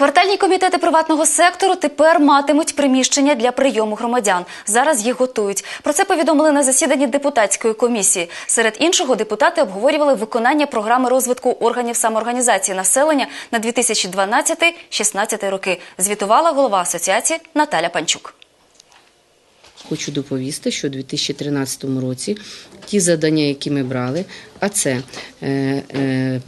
Квартальні комітети приватного сектору тепер матимуть приміщення для прийому громадян. Зараз їх готують. Про це повідомили на засіданні депутатської комісії. Серед іншого, депутати обговорювали виконання програми розвитку органів самоорганізації населення на 2012-16 роки. Звітувала голова асоціації Наталя Панчук. Хочу доповісти, що у 2013 році ті завдання, які ми брали, а це е, е,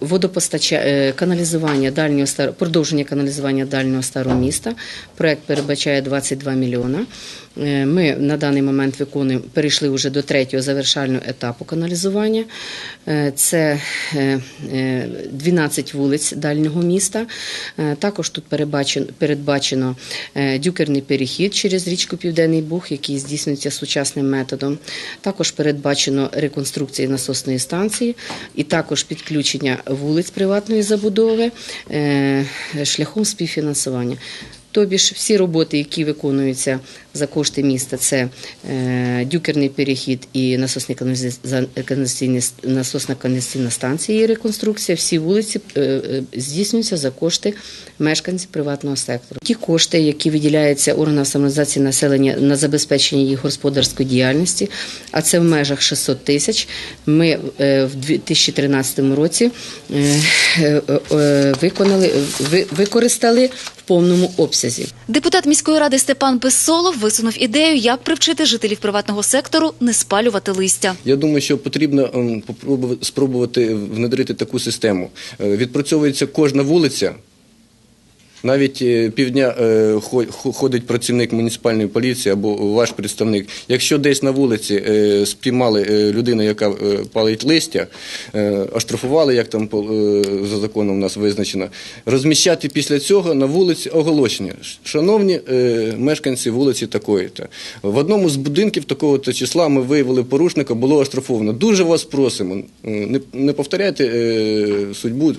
водопостача, е, каналізування дальнього продовження каналізування дальнього старого міста. Проект передбачає 22 мільйона. Ми на даний момент виконуємо, перейшли вже до третього завершального етапу каналізування. Це е, е, 12 вулиць дальнього міста. Також тут передбачено, дюкерний перехід через річку Південний Буг, який здійснюється сучасним методом. Також передбачено реконструкція насосної станції і також підключення вулиць приватної забудови е, шляхом співфінансування. Тобі ж всі роботи, які виконуються за кошти міста, це е, дюкерний перехід і каналізаційні- каналізаційна станція і реконструкція. Всі вулиці е, е, здійснюються за кошти мешканців приватного сектору. Ті кошти, які виділяються органам самоорганізації населення на забезпечення їх господарської діяльності, а це в межах 600 тисяч. Ми в 2013 році виконали, ви- використали повному обсязі. Депутат міської ради Степан Безсолов висунув ідею, як привчити жителів приватного сектору не спалювати листя. Я думаю, що потрібно ем, спробувати внедрити таку систему. Е, Відпрацьовується кожна вулиця. Навіть е, півдня е, хо- хо- ходить працівник муніципальної поліції або ваш представник. Якщо десь на вулиці е, спіймали людину, яка палить листя, оштрафували, як там за законом у нас визначено, розміщати після цього на вулиці оголошення. Шановні мешканці вулиці такої-то. В одному з будинків такого-то числа ми виявили порушника, було оштрафовано. Дуже вас просимо, не, повторяйте судьбу.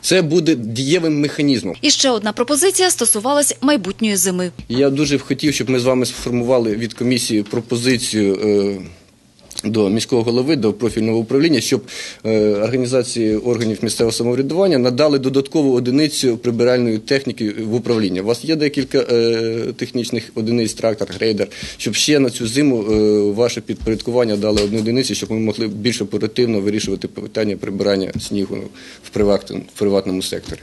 Це буде дієвим механізмом. І ще одна пропозиція стосувалась майбутньої зими. Я дуже хотів, щоб ми з вами сформували від комісії пропозицію. е, До міського голови, до профільного управління, щоб е, організації органів місцевого самоврядування надали додаткову одиницю прибиральної техніки в управління. У вас є декілька е, технічних одиниць, трактор, грейдер, щоб ще на цю зиму ваше підпорядкування дали одну одиницю, щоб ми могли більш оперативно вирішувати питання прибирання снігу в приватному, в приватному секторі.